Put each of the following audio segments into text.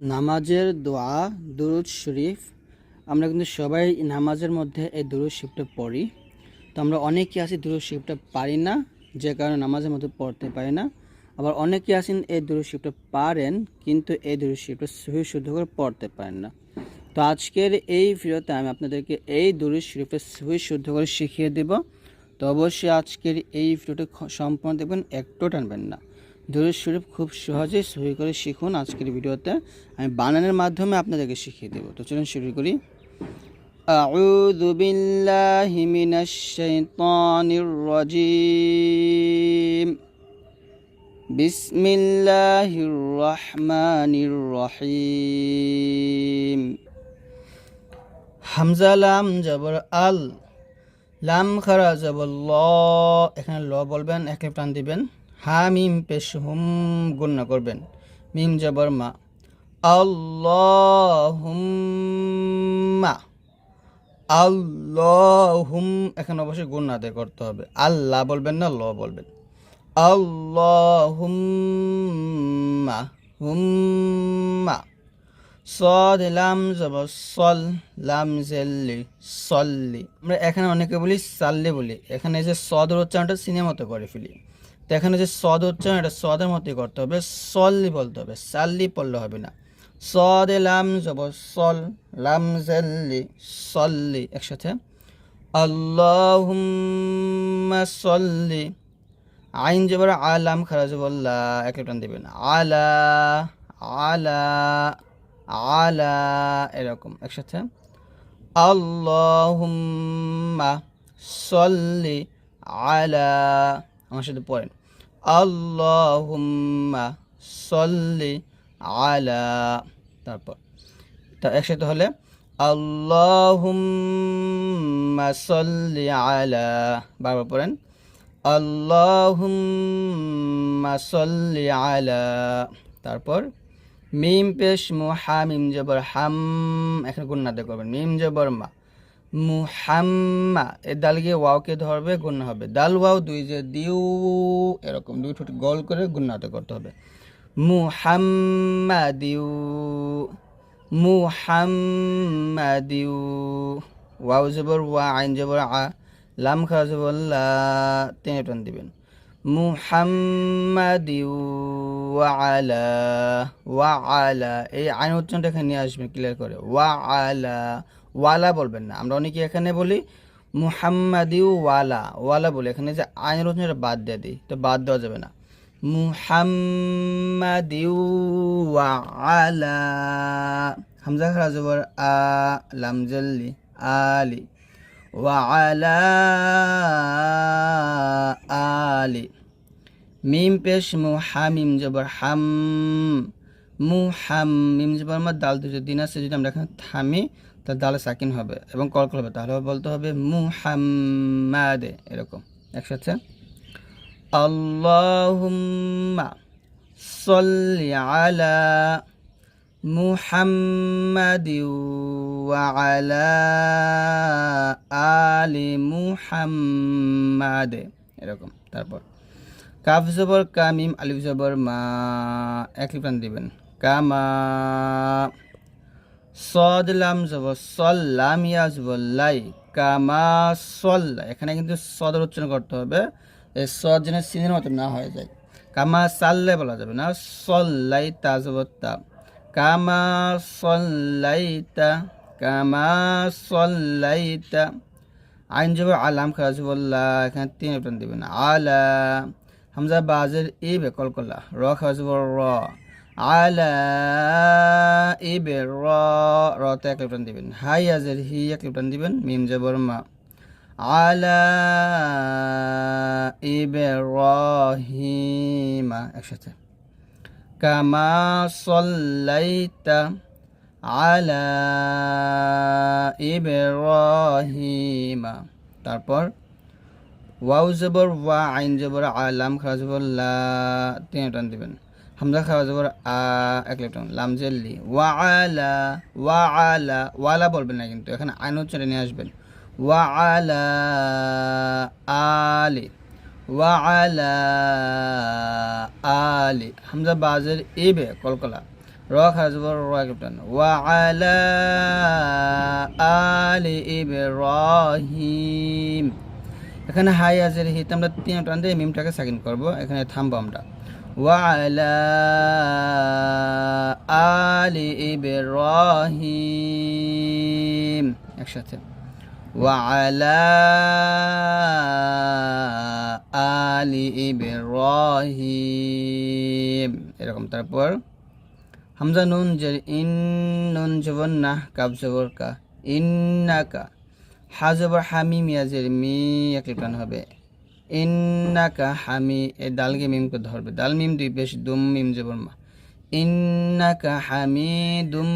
নামাজের দোয়া, দুরুদ শরীফ। আমরা কিন্তু সবাই নামাজের মধ্যে এই দুরুদ শরীফটা পড়ি। তো আমরা অনেকে আছি দুরুদ শরীফটা পারি না, যে কারণে নামাজের মধ্যে পড়তে পারি না। আবার অনেকে আছেন এই দুরুদ শরীফটা পারেন, কিন্তু এই দুরুদ শরীফটা সহি শুদ্ধ করে পড়তে পারেন না। তো আজকের এই ভিডিওতে আমি আপনাদেরকে এই দুরুদ শরীফটা সহি শুদ্ধ করে শিখিয়ে দেব। তো অবশ্যই আজকের এই ভিডিওটা সম্পূর্ণ দেখবেন একটু টানবেন না। দরুদ শরীফ খুব সহজেই সহি করে শিখুন আজকের ভিডিওতে আমি বানানের মাধ্যমে আপনাদেরকে শিখিয়ে দেবো তো চলুন শুরু করি أعوذ بالله من الشيطان الرجيم بسم الله الرحمن الرحيم হামজা লাম জবর আল লাম খারা জবর ল এখানে ল বলবেন একে প্রাণ দিবেন হা মিম পেশ হুম গুণনা করবেন। মিম জবর মা। আল্লাহুম্মা। আল্লাহুম এখানে অবশ্যই গুণ আদায় করতে হবে। আল্লাহ বলবেন না, ল বলবেন। আল্লাহুম্মা। হুম্মা। সদ, লাম, জব, সল, লাম জেল্লি সল্লি। আমরা এখানে অনেকে বলি সাল্লি বলি। এখানে যে সদর উচ্চারণটা সিনেমা মতো করে ফেলি। তো এখানে যে সদ উচ্চারণ এটা সদের মতোই করতে হবে। সল্লি বলতে হবে সাল্লি পড়লে হবে না। সদ লাম জব, সল, লাম জেল্লি, সল্লি একসাথে। আল্লাহুম্মা সল্লি, আইন জবর আলাম খারাজ বল্লা এক টান দেবেন। আলা আলা আলা, এরকম একসাথে। আল্লাহুম্মা সল্লি আলা, আমার সাথে পড়েন। আল্লাহুম্মা সল্লি আলা। তারপর, তা একসাথে হলে আল্লাহুম্মা সল্লি আলা। বারবার পড়েন, আল্লাহুম্মা সল্লি আলা। তারপর, মিম পেশ মু হা জবর হাম এখানে গুন্নাতে করবেন, মিম জবর মা। মুহাম্মা। এ দাল গিয়ে ওয়াওকে ধরবে গুন্না হবে। দাল ওয়াও দুই যে দিউ, এরকম দুই ঠোঁট গোল করে গুন্নাতে করতে হবে। মুহাম্মাদিউ মুহাম্মাদিউ ওয়াও জবর ওয়া, আইন জবর আ, লাম খা জবর লা তিনে টান দিবেন। মুহাম্মাদিউ ওয়া আলা এই আইন উচ্চারণটা এখানে নিয়ে আসবেন ক্লিয়ার করে। ওয়া আলা ওয়ালা বলবেন না। আমরা অনেকে এখানে বলি মুহাম্মাদিউ ওয়ালা। ওয়ালা বলি, এখানে যে আইনের উচ্চারণটা বাদ দিয়ে দিই, তো বাদ দেওয়া যাবে না। মুহাম্মাদিউ ওয়া আলা হামজা খারা জবর আ, লাম জল্লি আলি। ওয়া আলা। মিম পেশ মু হামিম জবর, হাম মু হাম মিম জবর, আমার দাল দুটো দিন আছে, যদি আমরা এখানে থামি তাহলে দালে সাকিন হবে এবং কলকল হবে। তাহলে বলতে হবে মুহাম্মাদে, এরকম। একসাথে আল্লাহুম্মা সল্লি আলা মুহাম্মাদিউ ওয়া আলা আলি মুহাম্মাদে, এরকম। তারপর, কাফ জবর, কামিম, আলিফ জবর, মা, এক লিপান দিবেন। কামা সদ লাম জবর সল লাম ইয়া জবর লাই, কামা সল্লা এখানে কিন্তু সদর উচ্চারণ করতে হবে। এই সদ যেন সিনের মতো না হয়ে যায়। কামা সাল্লাই বলা যাবে না। সল্লাই তা জবর তা। কামা সল্লাইতা কামা সল্লাইতা আইন জবর আলাম খাজবুল্লাহ এখানে তিন প্রাণ দিবেন। আলা, হামজা বাজের ই বে কলকলা র খাজবর র। আলা ইবে র র তে এক লিপ্টান দিবেন। হাই আজের হি এক লিপ্টান দিবেন, মিম জবর মা। আলা ইবে রহিমা একসাথে। কামা সল্লাইতা আলা ইব্রাহিমা। তারপর ওয়াও জবর ওয়া আইন জবর আলাম খারা জবর লা তিন টান দিবেন। হামজা খারা জবর, আ, এক লাম জেল্লি ওয়া আলা ওয়া আলা ওয়ালা বলবেন না কিন্তু, এখানে আইন উচ্চারণে নিয়ে আসবেন। ওয়া আলা আলি ওয়া আলা আলি হামজা বাজের ইবে কলকলা। র খারাজ র ক্যাপ্টেন ওয়া আলা আলি ইব্রাহিম। এখানে হাই আজের হিত আমরা তিন টান দিয়ে মিমটাকে সেকেন্ড করব, এখানে থামবো আমরা ওয়া আলা আলি ইব্রাহিম একসাথে وعلى আলি ইব্রাহিম এরকম তারপর হামজা নুন জের ইন নুন জবর না কাব জবর কা ইন্নাকা হা জবর হামি মিয়াজের মি এক লিপান হবে ইন্নাকা হামি, এ দালকে মিমকে ধরবে। দাল মিম দুই পেশ দুম মিম জবর মা ইন্নাকা হামিদুম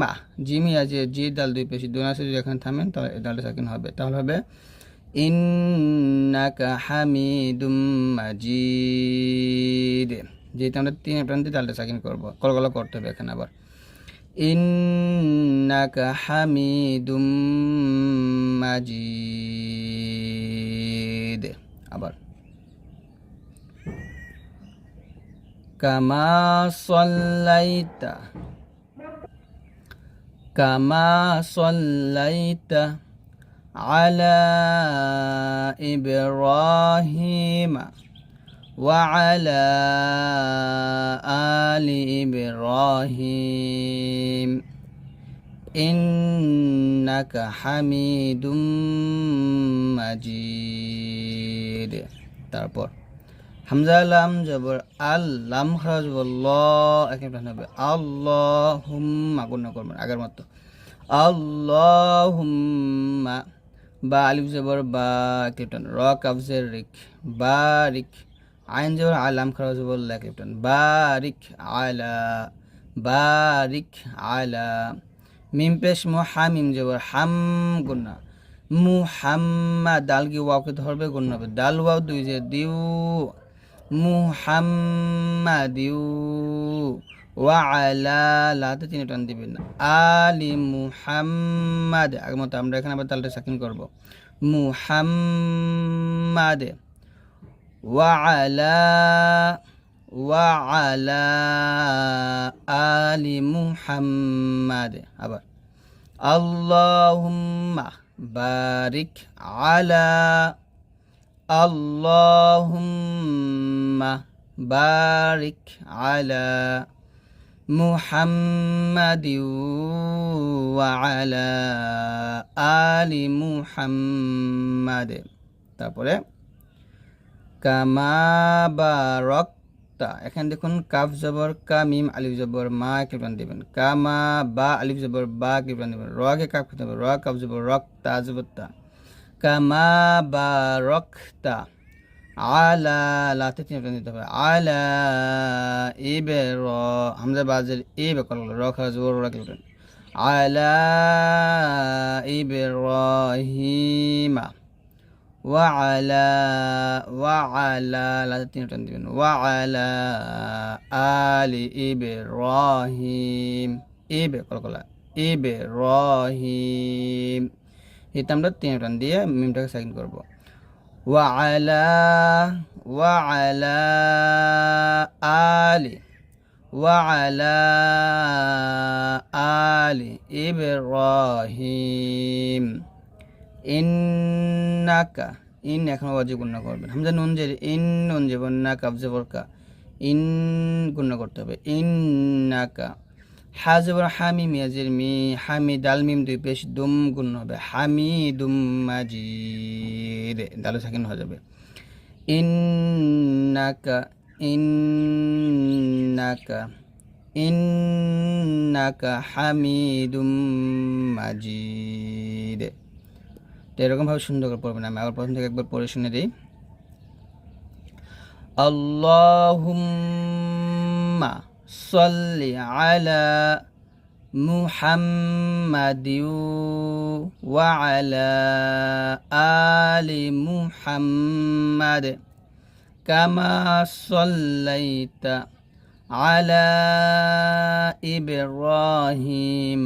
মা। জিমি আছে জি দাল দুই পেশি দুই আছে যদি এখানে থামেন, তাহলে এই দালটা সাকিন হবে। তাহলে হবে, ইন্নাকা হামিদুম মাজিদ যেহেতু আমরা তিন প্রান্তে দালটা সাকিন করব, কলকলা করতে হবে এখানে আবার। ইন্নাকা হামিদুম মাজিদ আবার كما صليت كما صليت على إبراهيم وعلى آل إبراهيم إنك حميد مجيد তারপর হামজা লাম জবর আল লাম খারাজ ল এখানে প্রাণ হবে আল্লাহ হুম্মা গুণ করবেন আগের মতো আল্লাহ হুম্মা বা আলিফ জবর বা ক্লিপটন র কাবজের রিক বারিক আইন জবর আলাম খারাজ বল্লা ক্লিপটন বারিক আলা বারিক আলা মিম পেশ মো হা মিম জবর হাম গুন্না। মুহাম্মা ডাল কি ওয়াওকে ধরবে গুণ হবে দাল ওয়াও দুই যে দিউ। মুহাম্মাদিউ। ওয়া আলা লাতে তিনে টান দিবেন আলি মুহাম্মাদ। আগের মতো আমরা এখানে আবার তালটা সাকিন করব। মুহাম্মাদ। ওয়া আলা ওয়া আলা আলি মুহাম্মাদ আবার আল্লাহুম্মা বারিক আলা اللهم بارك على محمد وعلى آل محمد তারপরে কামা বারকতা এখানে দেখুন, কাফ জবর, কা, মিম, আলিফ জবর, মা কিরপান দিবেন। কামা বা, আলিফ জবর, বা কিরপান দিবেন। রকে কাফ খেতে হবে র, কাফ জবর রক্তা বা কামা বারকতা আলা লাতে তিন প্রাণ দিতে হবে। আলা, এ, বে, র, হামজা বাজের ইবে কল র খারা জোর রাখলে উঠেন আলা ইবে রহিমা وعلى وعلى لا تنتين وعلى آل إبراهيم إب কল কলা ইব্রাহিম এটা আমরা তিন টান দিয়ে মিমটাকে সাইন করব وعلى وعلى آل وعلى آل إبراهيم ইন্নাকা, ইন এখন ওয়াজিব গুণনা করবেন। হামজা নুন যে, ইন নুন যে বন্যা কাবজে বরকা, ইন গুণনা করতে হবে। ইন্নাকা হাজবর হামি মিয়াজের মি হামি দাল মিম দুই পেশ দুম গুণ হবে। হামি দুম মাজিদ দালু সাকিন হয়ে যাবে। ইন্নাকা ইন্নাকা ইন্নাকা হামিদুম মাজিদ তো এরকমভাবে সুন্দর করে পড়বেন আমি আবার প্রথম থেকে একবার পড়ে শুনে দিই আল্লাহুম্মা সাল্লি আলা محمد وعلى آل محمد كما صليت على إبراهيم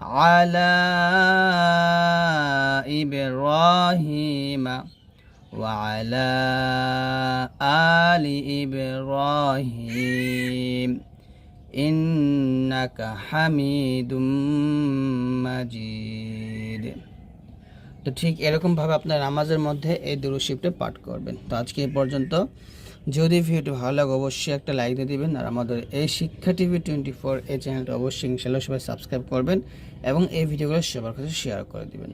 على إبراهيم وعلى آل إبراهيم إنك حميد مجيد তো ঠিক এরকমভাবে আপনার নামাজের মধ্যে এই দুরুশিপটা পাঠ করবেন তো আজকে এই পর্যন্ত যদি ভিডিওটি ভালো লাগে অবশ্যই একটা লাইক দিয়ে দিবেন আর আমাদের এই শিক্ষা টিভি টোয়েন্টি ফোর এই চ্যানেলটা অবশ্যই ইনশাল্লাহ সবাই সাবস্ক্রাইব করবেন এবং এই ভিডিওগুলো সবার কাছে শেয়ার করে দিবেন।